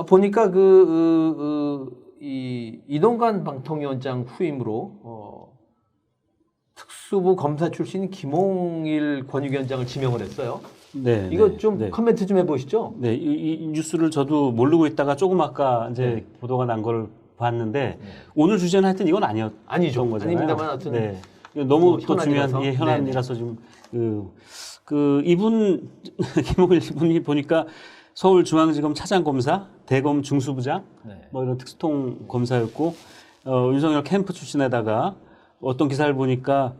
어, 보니까 그, 그, 그, 이, 이동관 방통위원장 후임으로, 어, 특수부 검사 출신 김홍일 권익위원장을 지명을 했어요. 네. 이거 네, 좀 네. 코멘트 좀 해보시죠. 네, 이, 이 뉴스를 저도 모르고 있다가 조금 아까 이제 보도가 난 걸 봤는데 네. 오늘 주제는 하여튼 이건 아니었던 아니죠. 거잖아요. 아닙니다만 하여튼 네. 너무 뭐또 현안이라서. 중요한 예, 현안이라서 지금 그, 그 이분 김홍일 분이 보니까 서울중앙지검 차장검사, 대검 중수부장 네. 뭐 이런 특수통 검사였고 어, 윤석열 캠프 출신에다가 어떤 기사를 보니까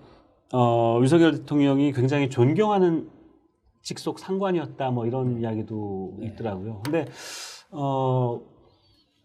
어, 윤석열 대통령이 굉장히 존경하는 직속 상관이었다 뭐 이런 이야기도 네. 있더라고요. 근데 어,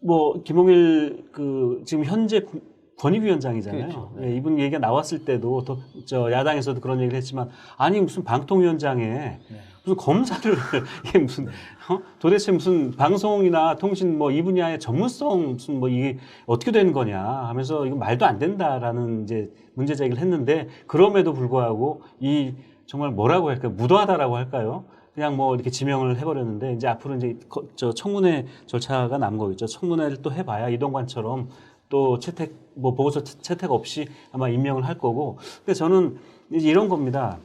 뭐 김홍일 그 지금 현재 구- 권익위원장이잖아요. 그렇죠. 예, 이분 얘기가 나왔을 때도 더, 저 야당에서도 그런 얘기를 했지만 아니 무슨 방통위원장에 네. 무슨 검사를 이게 무슨 어? 도대체 무슨 방송이나 통신 뭐 이 분야의 전문성 무슨 뭐 이게 어떻게 되는 거냐 하면서 이거 말도 안 된다라는 이제 문제 제기를 했는데 그럼에도 불구하고 이 정말 뭐라고 할까요? 무도하다라고 할까요? 그냥 뭐 이렇게 지명을 해버렸는데 이제 앞으로 이제 거- 저 청문회 절차가 남은 거겠죠. 청문회를 또 해봐야 이동관처럼 또 채택 뭐 보고서 채- 채택 없이 아마 임명을 할 거고. 근데 저는 이제 이런 겁니다.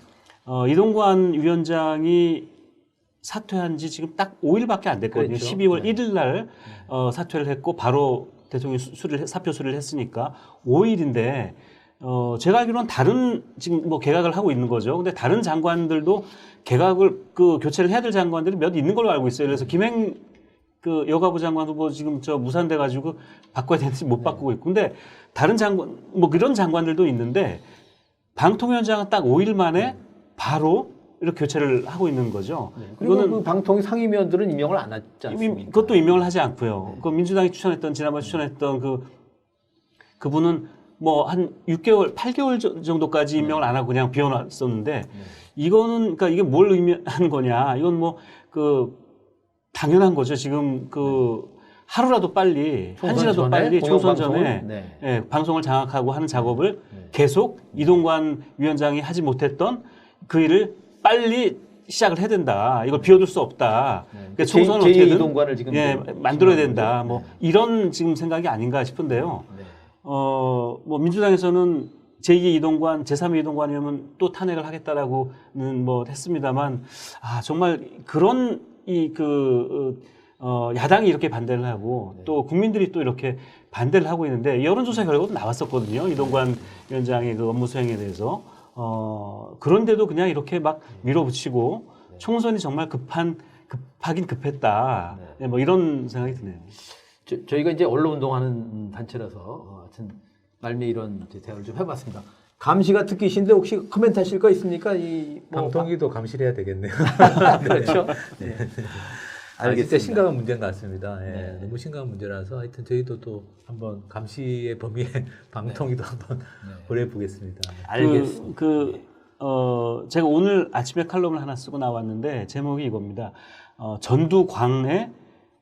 어, 이동관 위원장이 사퇴한 지 지금 딱 5일밖에 안 됐거든요. 그렇죠. 12월 네. 1일 날 어, 사퇴를 했고 바로 대통령이 수- 수를 해- 사표 수리를 했으니까 5일인데 어, 제가 알기로는 다른 지금 뭐 개각을 하고 있는 거죠. 근데 다른 장관들도 개각을 그 교체를 해야 될 장관들이 몇 있는 걸로 알고 있어요. 그래서 김행 그 여가부 장관도 뭐 지금 저 무산돼 가지고 바꿔야 되는지 못 바꾸고 있고 근데 다른 장관 뭐 그런 장관들도 있는데 방통위원장은 딱 5일 만에 바로 이렇게 교체를 하고 있는 거죠. 네. 그리고 이거는 그 방통위 상임위원들은 임명을 안 하지 임- 않습니까? 그것도 임명을 하지 않고요. 그 민주당이 추천했던 지난번에 추천했던 그 그분은 뭐 한 6개월, 8개월 저- 정도까지 임명을 안 하고 그냥 비워놨었는데 이거는 그러니까 이게 뭘 의미하는 거냐? 이건 뭐 그 당연한 거죠. 지금 그 하루라도 빨리 한시라도 빨리 총선? 전에 네. 예, 방송을 장악하고 하는 작업을 네. 계속 이동관 위원장이 하지 못했던 그 일을 빨리 시작을 해야 된다. 이걸 비워둘 수 없다. 그러니까 제- 총선을 제2 어떻게든 이동관을 지금 예, 만들어야 된다. 뭐 이런 지금 생각이 아닌가 싶은데요. 네. 어, 뭐 민주당에서는 제2 이동관, 제3 이동관이면 또 탄핵을 하겠다라고는 뭐 했습니다만 아, 정말 그런 이 그 어, 야당이 이렇게 반대를 하고 네. 또 국민들이 또 이렇게 반대를 하고 있는데 여론조사 결과도 나왔었거든요. 이동관 위원장의 그 업무 수행에 대해서. 어, 그런데도 그냥 이렇게 막 밀어붙이고 네. 총선이 정말 급한, 급하긴 급했다. 네, 뭐 이런 생각이 드네요. 저, 저희가 이제 언론 운동하는 단체라서 어, 하여튼 말미 이런 대화를 좀 해봤습니다. 감시가 특기신데 혹시 코멘트 하실 거 있습니까? 이 뭐, 방통위도 감시를 해야 되겠네요. 그렇죠. 네. 아, 진짜 알겠습니다. 심각한 문제인 것 같습니다. 예, 네. 너무 심각한 문제라서 하여튼 저희도 또 한번 감시의 범위에 방통위도 한번 고려해 보겠습니다. 알겠습니다. 그, 그, 어, 제가 오늘 아침에 칼럼을 하나 쓰고 나왔는데 제목이 이겁니다. 어, 전두광의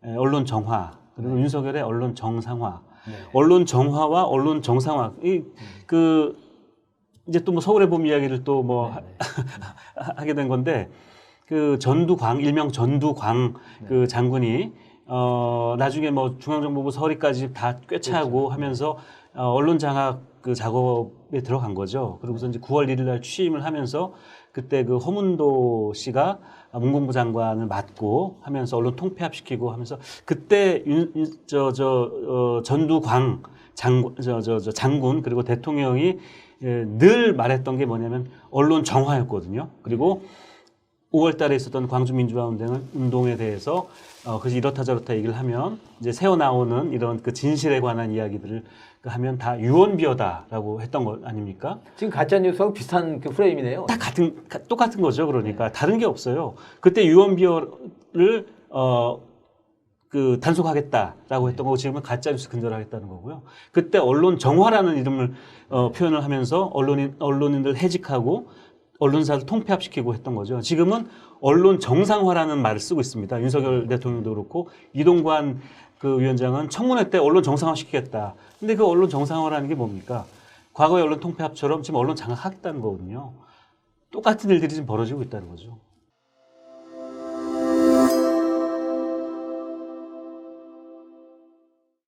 에, 언론 정화 그리고 윤석열의 언론 정상화. 네. 언론 정화와 언론 정상화. 이, 그, 이제 또 뭐 서울의 봄 이야기를 또뭐 네, 하게 된 건데 그 전두광 일명 전두광 그 장군이 어 나중에 뭐 중앙정보부 서리까지 다 꿰차고 하면서 어, 언론 장악 그 작업에 들어간 거죠. 그리고서 이제 9월 1일 날 취임을 하면서 그때 그 허문도 씨가 문공부 장관을 맡고 하면서 언론 통폐합시키고 하면서 그때 저저 어, 전두광 장군 저, 저, 저 장군 그리고 대통령이 예, 늘 말했던 게 뭐냐면 언론 정화였거든요. 그리고 5월 달에 있었던 광주 민주화 운동은 운동에 대해서 어, 그래서 이렇다 저렇다 얘기를 하면 이제 새어 나오는 이런 그 진실에 관한 이야기들을 그 하면 다 유언비어다라고 했던 거 아닙니까? 지금 가짜 뉴스하고 비슷한 그 프레임이네요. 다 같은 가- 똑같은 거죠. 그러니까 다른 게 없어요. 그때 유언비어를 어, 그 단속하겠다라고 했던 거고 지금은 가짜 뉴스 근절하겠다는 거고요. 그때 언론 정화라는 이름을 어, 표현을 하면서 언론인 언론인들 해직하고 언론사를 통폐합시키고 했던 거죠. 지금은 언론 정상화라는 말을 쓰고 있습니다. 윤석열 대통령도 그렇고 이동관 그 위원장은 청문회 때 언론 정상화 시키겠다. 근데 그 언론 정상화라는 게 뭡니까? 과거의 언론 통폐합처럼 지금 언론 장악하겠다는 거거든요. 똑같은 일들이 지금 벌어지고 있다는 거죠.